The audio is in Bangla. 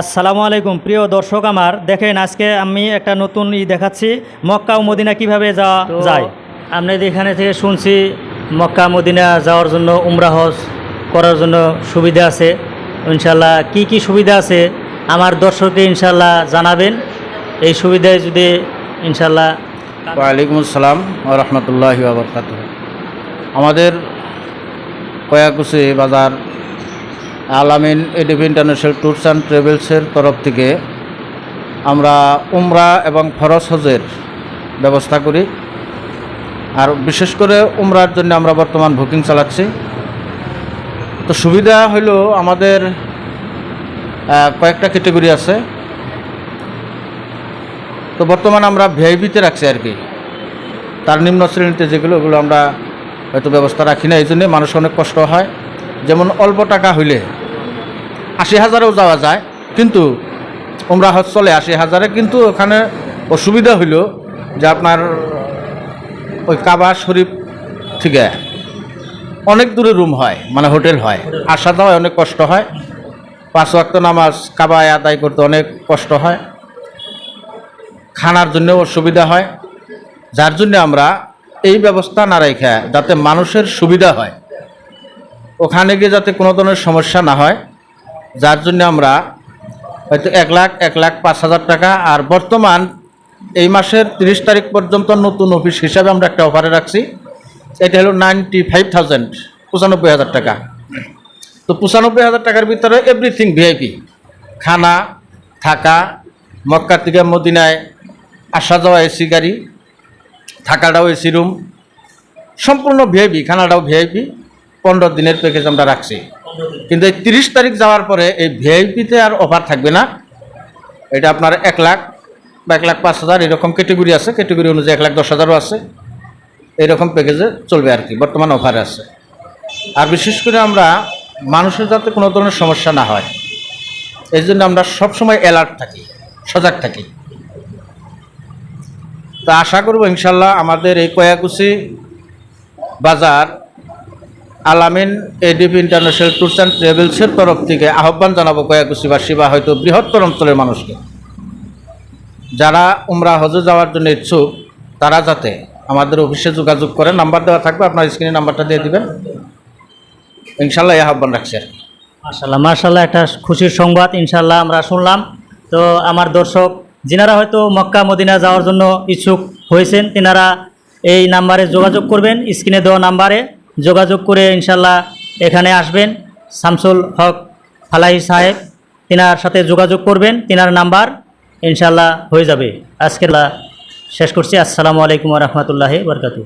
আসসালামু আলাইকুম। প্রিয় দর্শক আমার দেখেন আজকে আমি একটা নতুন ই দেখাচ্ছি মক্কা ও মদিনা কীভাবে যাওয়া যায়। আপনাদের এখানে থেকে শুনছি মক্কা মদিনা যাওয়ার জন্য উমরা হজ করার জন্য সুবিধা আছে। ইনশাল্লাহ কি কি সুবিধা আছে আমার দর্শককে ইনশাল্লাহ জানাবেন। এই সুবিধায় যদি ইনশাল্লাহ ওয়ালাইকুম আসসালাম রহমতুল্লাহি আমাদের কয়াকুশি বাজার আলামিন এডিভ ইন্টারন্যাশনাল ট্যুরস অ্যান্ড ট্রাভেলসের তরফ থেকে আমরা উমরা এবং ফরজ হজের ব্যবস্থা করি। আর বিশেষ করে উমরার জন্য আমরা বর্তমান বুকিং চালাচ্ছি। তো সুবিধা হইল আমাদের কয়েকটা ক্যাটেগরি আছে। তো বর্তমান আমরা ভিআইপিতে রাখছি আর কি। তার নিম্ন শ্রেণীতে যেগুলো, ওগুলো আমরা হয়তো ব্যবস্থা রাখি না, এই জন্যে মানুষ অনেক কষ্ট হয়। যেমন অল্প টাকা হইলে আশি হাজারেও যাওয়া যায়, কিন্তু উমরা হজ চলে আশি হাজারে, কিন্তু ওখানে অসুবিধা হইল যে আপনার ওই কাবা শরীফ থেকে অনেক দূরে রুম হয় মানে হোটেল হয়। আসা যাওয়ায় অনেক কষ্ট হয়, পাঁচ ওয়াক্ত নামাজ কাবায় আদায় করতে অনেক কষ্ট হয়। খানার জন্য অসুবিধা হয়। যার জন্য আমরা এই ব্যবস্থা না রেখে যাতে মানুষের সুবিধা হয়। ওখানে গিয়ে যাতে কোনো ধরনের সমস্যা না হয়, যার জন্য আমরা হয়তো এক লাখ এক লাখ পাঁচ হাজার টাকা আর বর্তমান এই মাসের তিরিশ তারিখ পর্যন্ত নতুন অফিস হিসাবে আমরা একটা অফারে রাখছি। এটা হলো নাইনটি ফাইভ থাউজেন্ড পঁচানব্বই হাজার টাকা। তো পঁচানব্বই হাজার টাকার ভিতরে এভরিথিং ভিআইপি খানা, থাকা, মক্কা থেকে মদিনায় আসা যাওয়া এসি গাড়ি, থাকাটাও এসি রুম সম্পূর্ণ ভিআইপি খানাটাও ভিআইপি পনেরো দিনের প্যাকেজ আমরা রাখছি। কিন্তু এই তিরিশ তারিখ যাওয়ার পরে এই ভিআইপিতে আর অফার থাকবে না। এটা আপনার এক লাখ বা এক লাখ পাঁচ হাজার, এরকম ক্যাটেগরি আছে। ক্যাটেগরি অনুযায়ী এক লাখ দশ হাজারও আছে। এরকম প্যাকেজে চলবে আর কি, বর্তমান অফারে আছে। আর বিশেষ করে আমরা মানুষের যাতে কোনো ধরনের সমস্যা না হয়, এই জন্য আমরা সবসময় অ্যালার্ট থাকি, সজাগ থাকি। তা আশা করব ইনশাল্লাহ আমাদের এই কয়াকুচি বাজার Alamin ADP international tours and ট্রাভেলসের তরফ থেকে আহ্বান জানাব কয়াকুচিবাসী বা হয়তো বৃহত্তর অঞ্চলের মানুষকে। যারা উমরা হজে যাওয়ার জন্য ইচ্ছুক, তারা যাতে আমাদের অফিসে যোগাযোগ করে, নাম্বার দেওয়া থাকবে, আপনার স্ক্রিনে নাম্বারটা দিয়ে দিবেন। ইনশাল্লাহ এই আহ্বান রাখছি। মাশাল্লাহ মাশাল্লাহ একটা খুশির সংবাদ ইনশাল্লাহ আমরা শুনলাম। তো আমার দর্শক, যিনারা হয়তো মক্কা, মদিনা যাওয়ার জন্য ইচ্ছুক হয়েছেন, তেনারা এই নাম্বারে যোগাযোগ করবেন স্ক্রিনে দেওয়া নাম্বারে। যোগাযোগ করে ইনশাল্লাহ এখানে আসবেন। শামসুল হক ফালাহি সাহেব, তিনার সাথে যোগাযোগ করবেন, তিনার নাম্বার ইনশাল্লাহ হয়ে যাবে। আজকের শেষ করছি। আসসালামু আলাইকুম রহমতুল্লাহ বরকাতু